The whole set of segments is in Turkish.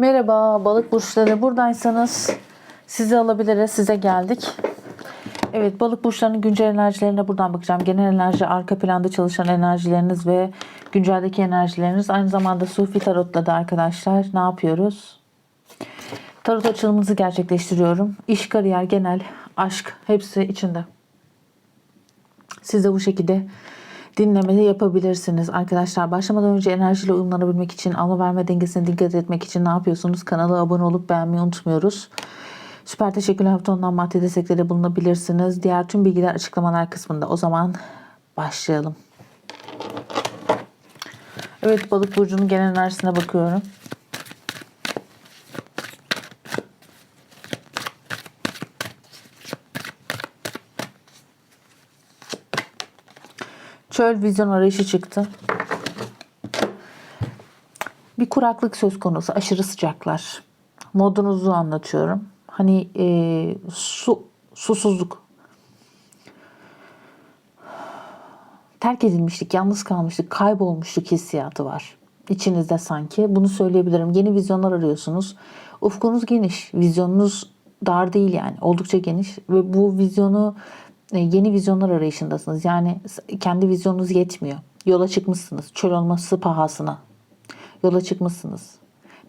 Merhaba balık burçları buradaysanız sizi alabiliriz. Size geldik. Evet balık burçlarının güncel enerjilerine buradan bakacağım. Genel enerji, arka planda çalışan enerjileriniz ve günceldeki enerjileriniz. Aynı zamanda Sufi Tarot'la da arkadaşlar ne yapıyoruz? Tarot açılımınızı gerçekleştiriyorum. İş, kariyer, genel, aşk hepsi içinde. Siz de bu şekilde dinlemede yapabilirsiniz. Arkadaşlar başlamadan önce enerjiyle uyumlanabilmek için, alma verme dengesine dikkat etmek için ne yapıyorsunuz? Kanala abone olup beğenmeyi unutmuyoruz. Süper teşekkürler butonundan maddi destekleri bulunabilirsiniz. Diğer tüm bilgiler açıklamalar kısmında. O zaman başlayalım. Evet balık burcunun genel enerjisine bakıyorum. Çöl vizyon arayışı çıktı. Bir kuraklık söz konusu. Aşırı sıcaklar. Modunuzu anlatıyorum. Hani e, su susuzluk. Terk edilmişlik, yalnız kalmışlık, kaybolmuşluk hissiyatı var. İçinizde sanki. Bunu söyleyebilirim. Yeni vizyonlar arıyorsunuz. Ufkunuz geniş. Vizyonunuz dar değil yani. Oldukça geniş. Ve bu vizyonu yeni vizyonlar arayışındasınız. Yani kendi vizyonunuz yetmiyor. Yola çıkmışsınız. Çöl olması pahasına. Yola çıkmışsınız.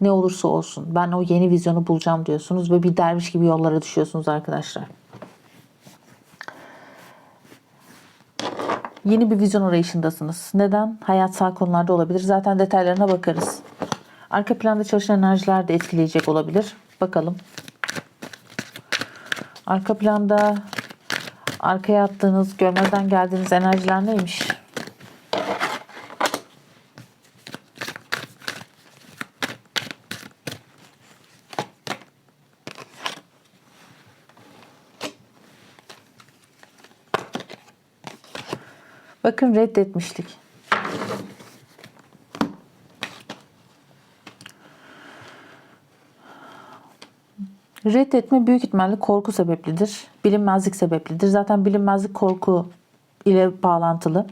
Ne olursa olsun ben o yeni vizyonu bulacağım diyorsunuz ve bir derviş gibi yollara düşüyorsunuz arkadaşlar. Yeni bir vizyon arayışındasınız. Neden? Hayatsal konularda olabilir. Zaten detaylarına bakarız. Arka planda çalışan enerjiler de etkileyecek olabilir. Bakalım. Arka planda arkaya attığınız, görmezden geldiğiniz enerjiler neymiş? Bakın reddetmişlik. Reddetme büyük ihtimalle korku sebeplidir. Bilinmezlik sebeplidir. Zaten bilinmezlik korku ile bağlantılı.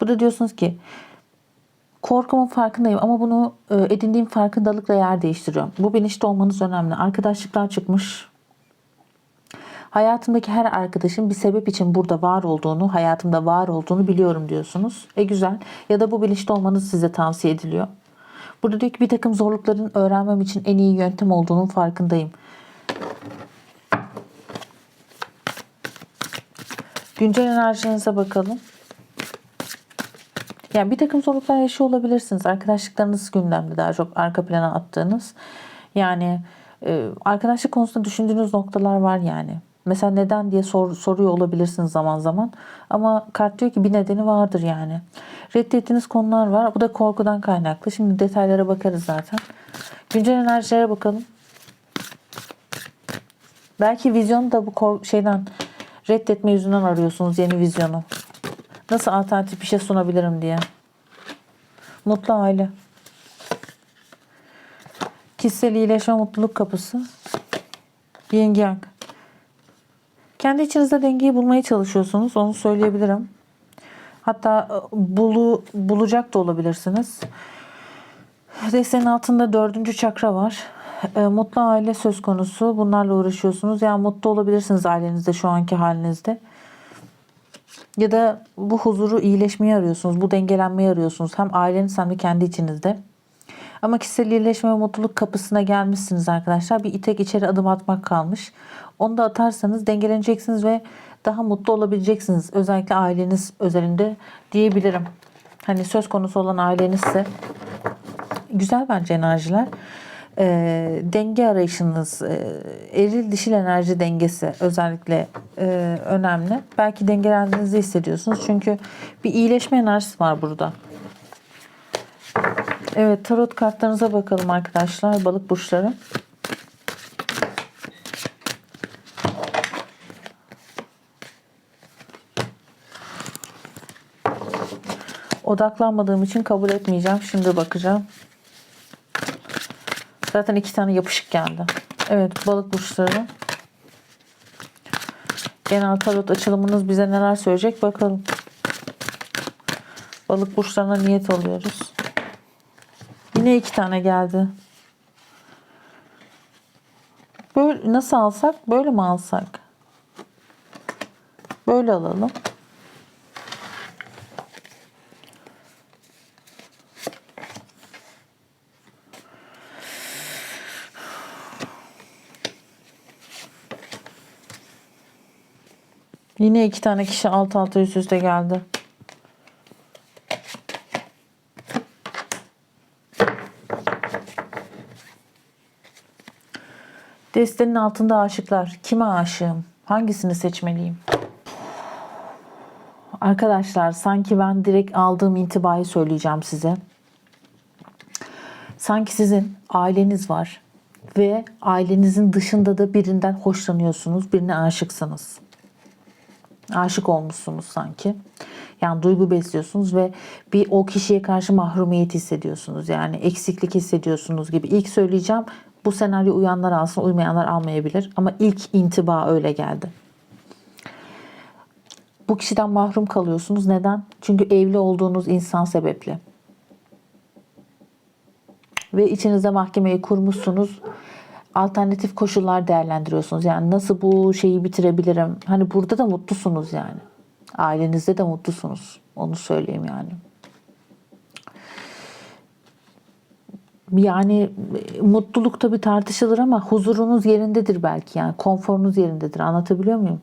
Burada diyorsunuz ki korkumun farkındayım ama bunu e, edindiğim farkındalıkla yer değiştiriyorum. Bu bilinçli olmanız önemli. Arkadaşlıklar çıkmış. Hayatımdaki her arkadaşın bir sebep için burada var olduğunu, hayatımda var olduğunu biliyorum diyorsunuz. E güzel. Ya da bu bilinçli olmanız size tavsiye ediliyor. Burada diyor ki bir takım zorlukların öğrenmem için en iyi yöntem olduğunun farkındayım. Güncel enerjinize bakalım. Yani bir takım zorluklar yaşıyor olabilirsiniz. Arkadaşlıklarınız gündemde daha çok arka plana attığınız. Yani e, arkadaşlık konusunda düşündüğünüz noktalar var yani. Mesela neden diye sor, soruyor olabilirsiniz zaman zaman. Ama kart diyor ki bir nedeni vardır yani. Reddettiğiniz konular var. Bu da korkudan kaynaklı. Şimdi detaylara bakarız zaten. Güncel enerjilere bakalım. Belki vizyon da bu şeyden reddetme yüzünden arıyorsunuz yeni vizyonu. Nasıl alternatif bir şey sunabilirim diye. Mutlu aile. Kişisel iyileşme mutluluk kapısı. Yin yang. Kendi içinizde dengeyi bulmaya çalışıyorsunuz. Onu söyleyebilirim. Hatta e, bulu, bulacak da olabilirsiniz. Desteğin altında dördüncü çakra var. E, mutlu aile söz konusu. Bunlarla uğraşıyorsunuz. Yani mutlu olabilirsiniz ailenizde şu anki halinizde. Ya da bu huzuru iyileşmeyi arıyorsunuz. Bu dengelenmeyi arıyorsunuz. Hem aileniz hem de kendi içinizde. Ama kişisel iyileşme ve mutluluk kapısına gelmişsiniz arkadaşlar. Bir tek içeri adım atmak kalmış. Onu da atarsanız dengeleneceksiniz ve daha mutlu olabileceksiniz. Özellikle aileniz özelinde diyebilirim. Hani söz konusu olan ailenizse güzel bence enerjiler. E, denge arayışınız, e, eril dişil enerji dengesi özellikle e, önemli. Belki dengelendiğinizi hissediyorsunuz. Çünkü bir iyileşme enerjisi var burada. Evet tarot kartlarınıza bakalım arkadaşlar. Balık burçları. Odaklanmadığım için kabul etmeyeceğim. Şimdi bakacağım. Zaten iki tane yapışık geldi. Evet balık burçları. Genel tarot açılımınız bize neler söyleyecek bakalım. Balık burçlarına niyet alıyoruz. Yine iki tane geldi. Böyle nasıl alsak? Böyle mi alsak? Böyle alalım. Yine iki tane kişi alt alta üst üste geldi. Destenin altında aşıklar. Kime aşığım? Hangisini seçmeliyim? Arkadaşlar sanki ben direkt aldığım intibayı söyleyeceğim size. Sanki sizin aileniz var ve ailenizin dışında da birinden hoşlanıyorsunuz, birine aşıksınız. Aşık olmuşsunuz sanki. Yani duygu besliyorsunuz ve bir o kişiye karşı mahrumiyet hissediyorsunuz. Yani eksiklik hissediyorsunuz gibi. İlk söyleyeceğim bu senaryo uyanlar alsın, uymayanlar almayabilir. Ama ilk intiba öyle geldi. Bu kişiden mahrum kalıyorsunuz. Neden? Çünkü evli olduğunuz insan sebepli. Ve içinizde mahkemeyi kurmuşsunuz. Alternatif koşullar değerlendiriyorsunuz. Yani nasıl bu şeyi bitirebilirim? Hani burada da mutlusunuz yani. Ailenizde de mutlusunuz. Onu söyleyeyim yani. Yani e, mutluluk tabii tartışılır ama huzurunuz yerindedir belki yani konforunuz yerindedir. Anlatabiliyor muyum?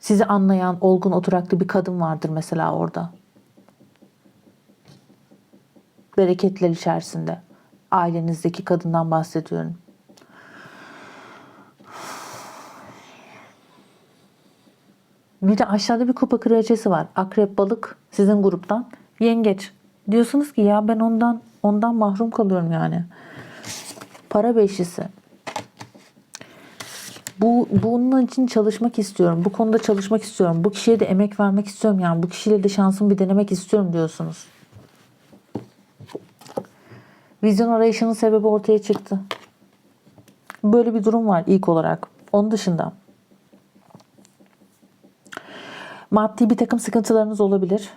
Sizi anlayan olgun oturaklı bir kadın vardır mesela orada. Bereketler içerisinde. Ailenizdeki kadından bahsediyorum. Bir de aşağıda bir kupa kraliçesi var. Akrep balık sizin gruptan. Yengeç. Diyorsunuz ki ya ben ondan ondan mahrum kalıyorum yani. Para beşlisi. Bu bunun için çalışmak istiyorum. Bu konuda çalışmak istiyorum. Bu kişiye de emek vermek istiyorum. Yani bu kişiyle de şansımı bir denemek istiyorum diyorsunuz. Vizyon arayışının sebebi ortaya çıktı. Böyle bir durum var ilk olarak. Onun dışında maddi bir takım sıkıntılarınız olabilir.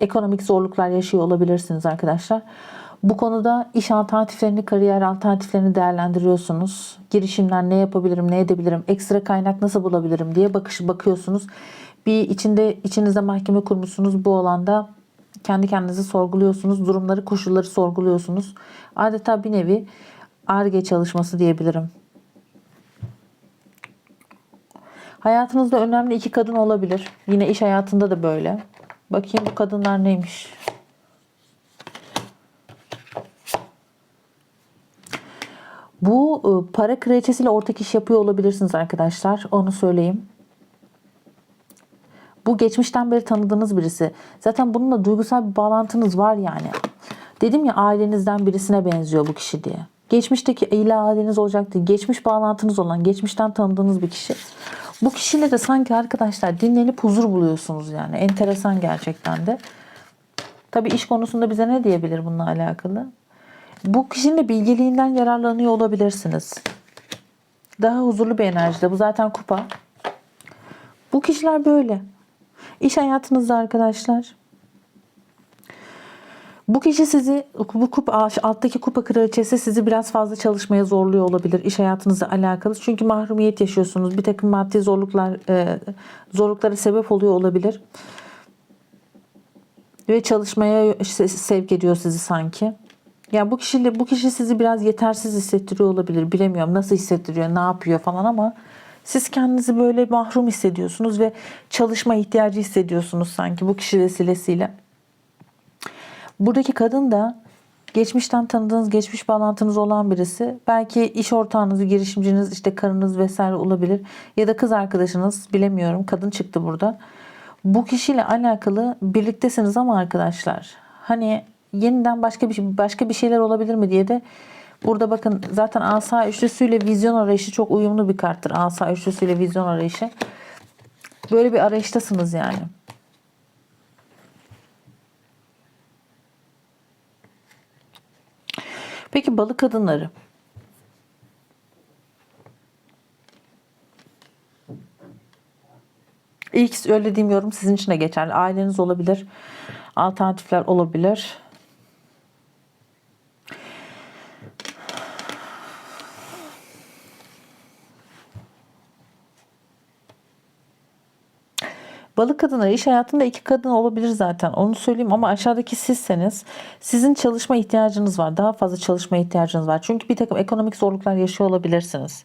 Ekonomik zorluklar yaşıyor olabilirsiniz arkadaşlar. Bu konuda iş alternatiflerini, kariyer alternatiflerini değerlendiriyorsunuz. Girişimler ne yapabilirim, ne edebilirim, ekstra kaynak nasıl bulabilirim diye bakışı bakıyorsunuz. Bir içinde içinizde mahkeme kurmuşsunuz bu alanda kendi kendinizi sorguluyorsunuz. Durumları, koşulları sorguluyorsunuz. Adeta bir nevi ARGE çalışması diyebilirim. Hayatınızda önemli iki kadın olabilir. Yine iş hayatında da böyle. Bakayım bu kadınlar neymiş. Bu e, para kraliçesiyle ortak iş yapıyor olabilirsiniz arkadaşlar. Onu söyleyeyim. Bu geçmişten beri tanıdığınız birisi. Zaten bununla duygusal bir bağlantınız var yani. Dedim ya ailenizden birisine benziyor bu kişi diye. Geçmişteki ile aileniz olacaktı. Geçmiş bağlantınız olan, geçmişten tanıdığınız bir kişi. Bu kişiyle de sanki arkadaşlar dinlenip huzur buluyorsunuz yani. Enteresan gerçekten de. Tabii iş konusunda bize ne diyebilir bununla alakalı? Bu kişinin de bilgeliğinden yararlanıyor olabilirsiniz. Daha huzurlu bir enerjide. Bu zaten kupa. Bu kişiler böyle. İş hayatınızda arkadaşlar. Bu kişi sizi bu kupa alttaki kupa kraliçesi sizi biraz fazla çalışmaya zorluyor olabilir iş hayatınızla alakalı. Çünkü mahrumiyet yaşıyorsunuz. Bir takım maddi zorluklar e, zorluklara sebep oluyor olabilir. Ve çalışmaya sevk ediyor sizi sanki. Ya bu kişiyle bu kişi sizi biraz yetersiz hissettiriyor olabilir. Bilemiyorum nasıl hissettiriyor, ne yapıyor falan ama siz kendinizi böyle mahrum hissediyorsunuz ve çalışma ihtiyacı hissediyorsunuz sanki bu kişi vesilesiyle. Buradaki kadın da geçmişten tanıdığınız, geçmiş bağlantınız olan birisi. Belki iş ortağınız, girişimciniz, işte karınız vesaire olabilir. Ya da kız arkadaşınız bilemiyorum. Kadın çıktı burada. Bu kişiyle alakalı birliktesiniz ama arkadaşlar hani yeniden başka bir başka bir şeyler olabilir mi diye de burada bakın zaten asa üçlüsüyle vizyon arayışı çok uyumlu bir karttır. Asa üçlüsüyle vizyon arayışı. Böyle bir arayıştasınız yani. Peki balık kadınları. İlk söylediğim yorum sizin için de geçerli. Aileniz olabilir. Alternatifler olabilir. Balık kadınları iş hayatında iki kadın olabilir zaten. Onu söyleyeyim ama aşağıdaki sizseniz sizin çalışma ihtiyacınız var. Daha fazla çalışma ihtiyacınız var. Çünkü bir takım ekonomik zorluklar yaşıyor olabilirsiniz.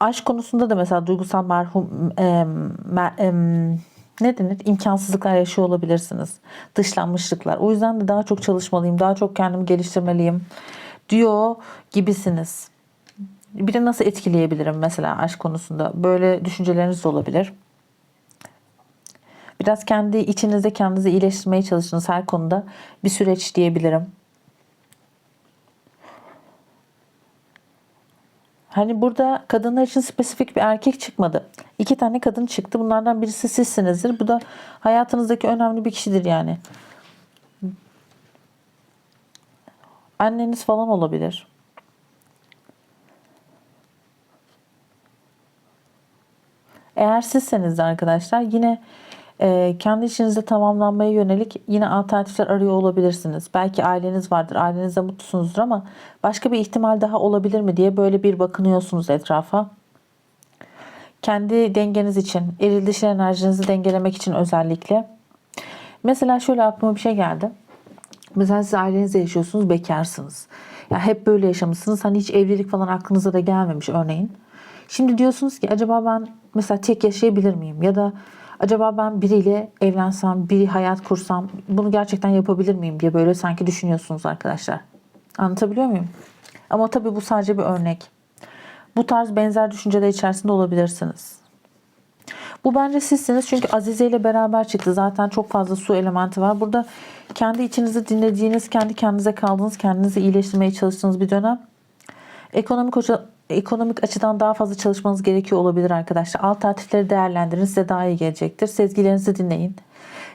Aşk konusunda da mesela duygusal merhum em, mer- em, ne denir? İmkansızlıklar yaşıyor olabilirsiniz. Dışlanmışlıklar. O yüzden de daha çok çalışmalıyım, daha çok kendimi geliştirmeliyim diyor gibisiniz. Bir nasıl etkileyebilirim mesela aşk konusunda? Böyle düşünceleriniz de olabilir. Biraz kendi içinizde kendinizi iyileştirmeye çalıştığınız her konuda bir süreç diyebilirim. Hani burada kadınlar için spesifik bir erkek çıkmadı. İki tane kadın çıktı. Bunlardan birisi sizsinizdir. Bu da hayatınızdaki önemli bir kişidir yani. Anneniz falan olabilir. Eğer sizseniz de arkadaşlar yine e, kendi işinizde tamamlanmaya yönelik yine alternatifler arıyor olabilirsiniz. Belki aileniz vardır, ailenizde mutlusunuzdur ama başka bir ihtimal daha olabilir mi diye böyle bir bakınıyorsunuz etrafa. Kendi dengeniz için, eril dişil enerjinizi dengelemek için özellikle. Mesela şöyle aklıma bir şey geldi. Mesela siz ailenizde yaşıyorsunuz, bekarsınız. Ya hep böyle yaşamışsınız. Hani hiç evlilik falan aklınıza da gelmemiş örneğin. Şimdi diyorsunuz ki acaba ben mesela tek yaşayabilir miyim? Ya da acaba ben biriyle evlensem, bir hayat kursam bunu gerçekten yapabilir miyim diye böyle sanki düşünüyorsunuz arkadaşlar. Anlatabiliyor muyum? Ama tabii bu sadece bir örnek. Bu tarz benzer düşünceler içerisinde olabilirsiniz. Bu bence sizsiniz çünkü Azize ile beraber çıktı. Zaten çok fazla su elementi var. Burada kendi içinizi dinlediğiniz, kendi kendinize kaldığınız, kendinizi iyileştirmeye çalıştığınız bir dönem. Ekonomik hoca, ekonomik açıdan daha fazla çalışmanız gerekiyor olabilir arkadaşlar. Alternatifleri değerlendirin size daha iyi gelecektir. Sezgilerinizi dinleyin.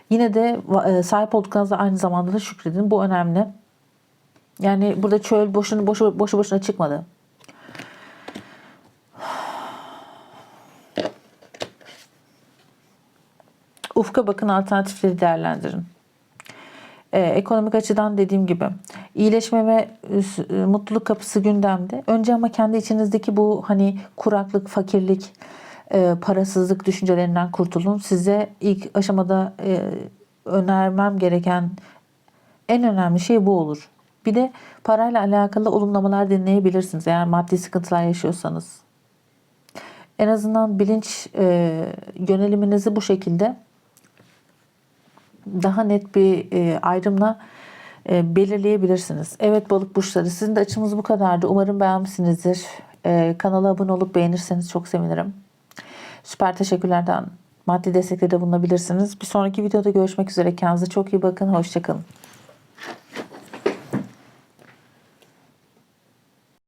Yine de e, sahip olduklarınızda aynı zamanda da şükredin. Bu önemli. Yani burada çöl boşuna boşu, boşu boşuna çıkmadı. Ufka bakın alternatifleri değerlendirin. Ee, ekonomik açıdan dediğim gibi iyileşme ve e, mutluluk kapısı gündemde. Önce ama kendi içinizdeki bu hani kuraklık, fakirlik, e, parasızlık düşüncelerinden kurtulun. Size ilk aşamada e, önermem gereken en önemli şey bu olur. Bir de parayla alakalı olumlamalar dinleyebilirsiniz eğer maddi sıkıntılar yaşıyorsanız. En azından bilinç e, yöneliminizi bu şekilde daha net bir e, ayrımla e, belirleyebilirsiniz. Evet balık burçları sizin de açımız bu kadardı. Umarım beğenmişsinizdir. E, kanala abone olup beğenirseniz çok sevinirim. Süper teşekkürlerden maddi destekleri de bulunabilirsiniz. Bir sonraki videoda görüşmek üzere. Kendinize çok iyi bakın. Hoşçakalın.